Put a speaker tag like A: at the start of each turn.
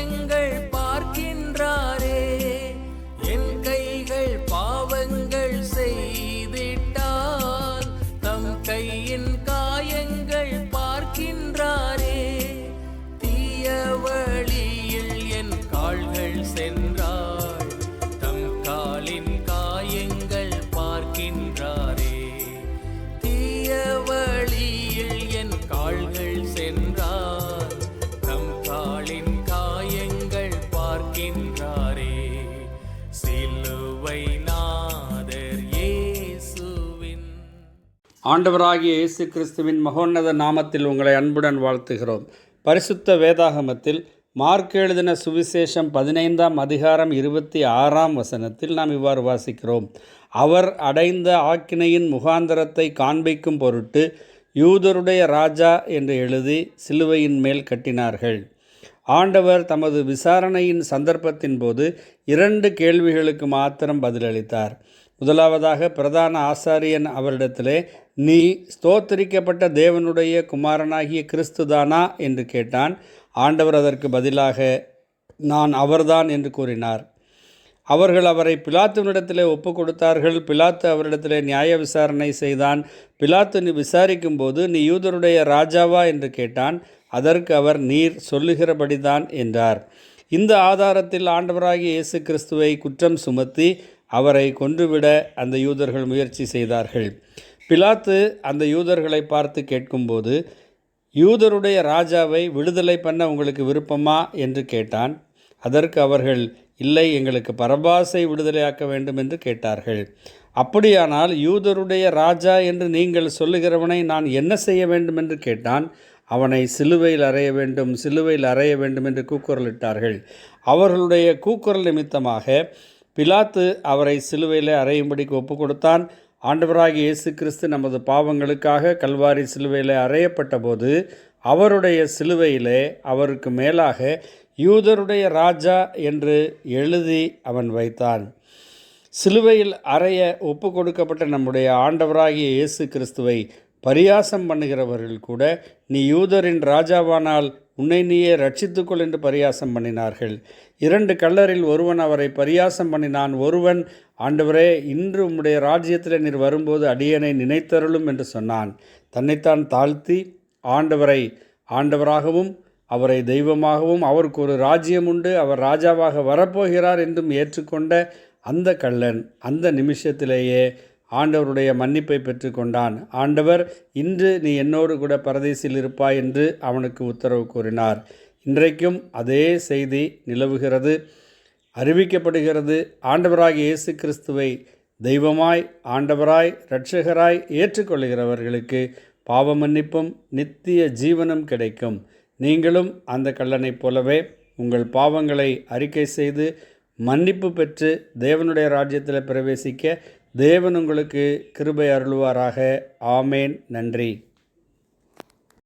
A: எங்கள் ஆண்டவராகிய இயேசு கிறிஸ்துவின் மகோன்னத நாமத்தில் உங்களை அன்புடன் வாழ்த்துகிறோம். பரிசுத்த வேதாகமத்தில் மார்க் எழுதின சுவிசேஷம் பதினைந்தாம் அதிகாரம் இருபத்தி ஆறாம் வசனத்தில் நாம் இவ்வாறு வாசிக்கிறோம். அவர் அடைந்த ஆக்கினையின் முகாந்தரத்தை காண்பிக்கும் பொருட்டு யூதருடைய ராஜா என்று எழுதி சிலுவையின் மேல் கட்டினார்கள். ஆண்டவர் தமது விசாரணையின் சந்தர்ப்பத்தின் போது இரண்டு கேள்விகளுக்கு மாத்திரம் பதிலளித்தார். முதலாவதாக பிரதான ஆசாரியன் அவரிடத்திலே நீ ஸ்தோத்தரிக்கப்பட்ட தேவனுடைய குமாரனாகிய கிறிஸ்துதானா என்று கேட்டான். ஆண்டவர் அதற்கு பதிலாக நான் அவர்தான் என்று கூறினார். அவர்கள் அவரை பிலாத்துவனிடத்திலே ஒப்பு கொடுத்தார்கள் பிலாத்து அவரிடத்திலே நியாய விசாரணை செய்தான். பிலாத்து நீ விசாரிக்கும்போது நீ யூதருடைய ராஜாவா? என்று கேட்டான். அதற்கு அவர் நீர் சொல்லுகிறபடிதான் என்றார். இந்த ஆதாரத்தில் ஆண்டவராகிய இயேசு கிறிஸ்துவை குற்றம் சுமத்தி அவரை கொன்றுவிட அந்த யூதர்கள் முயற்சி செய்தார்கள். பிலாத்து அந்த யூதர்களை பார்த்து கேட்கும்போது யூதருடைய ராஜாவை விடுதலை பண்ண உங்களுக்கு விருப்பமா? என்று கேட்டான். அதற்கு அவர்கள் இல்லை எங்களுக்கு பரபாசை விடுதலையாக்க வேண்டும் என்று கேட்டார்கள். அப்படியானால் யூதருடைய ராஜா என்று நீங்கள் சொல்லுகிறவனை நான் என்ன செய்ய வேண்டும் என்று கேட்டான். அவனை சிலுவையில் அறைய வேண்டும் சிலுவையில் அறைய வேண்டும் என்று கூக்குரலிட்டார்கள். அவர்களுடைய கூக்குரல் நிமித்தமாக பிலாத்து அவரை சிலுவையில் அறையும்படிக்கு ஒப்புக் கொடுத்தான் ஆண்டவராகிய இயேசு கிறிஸ்து நமது பாவங்களுக்காக கல்வாரி சிலுவையில் அறையப்பட்ட போது அவருடைய சிலுவையிலே அவருக்கு மேலாக யூதருடைய ராஜா என்று எழுதி அவன் வைத்தான். சிலுவையில் அறைய ஒப்பு கொடுக்கப்பட்ட நம்முடைய ஆண்டவராகிய இயேசு கிறிஸ்துவை பரியாசம் பண்ணுகிறவர்கள் கூட நீ யூதரின் ராஜாவானால் உன்னை நீயே ரட்சித்துக்கொள் என்று பரியாசம் பண்ணினார்கள். இரண்டு கல்லரில் ஒருவன் அவரை பரியாசம் பண்ணினான் ஒருவன் ஆண்டவரே இன்று உம்முடைய ராஜ்யத்தில் நீர் வரும்போது அடியனை நினைத்தருளும் என்று சொன்னான். தன்னைத்தான் தாழ்த்தி ஆண்டவரை ஆண்டவராகவும் அவரை தெய்வமாகவும் அவருக்கு ஒரு ராஜ்யம் உண்டு அவர் ராஜாவாக வரப்போகிறார் என்றும் ஏற்றுக்கொண்ட அந்த கள்ளன் அந்த நிமிஷத்திலேயே ஆண்டவருடைய மன்னிப்பை பெற்றுக்கொண்டான். ஆண்டவர் இன்று நீ என்னோடு கூட பரதேசில் இருப்பாய் என்று அவனுக்கு உத்தரவு கூறினார். இன்றைக்கும் அதே செய்தி நிலவுகிறது அறிவிக்கப்படுகிறது. ஆண்டவராகிய இயேசு கிறிஸ்துவை தெய்வமாய் ஆண்டவராய் இரட்சகராய் ஏற்றுக்கொள்கிறவர்களுக்கு பாவ மன்னிப்பும் நித்திய ஜீவனம் கிடைக்கும். நீங்களும் அந்த கள்ளனைப் போலவே உங்கள் பாவங்களை அறிக்கை செய்து மன்னிப்பு பெற்று தேவனுடைய ராஜ்யத்தில் பிரவேசிக்க தேவன் உங்களுக்கு கிருபை அருள்வாராக. ஆமேன். நன்றி.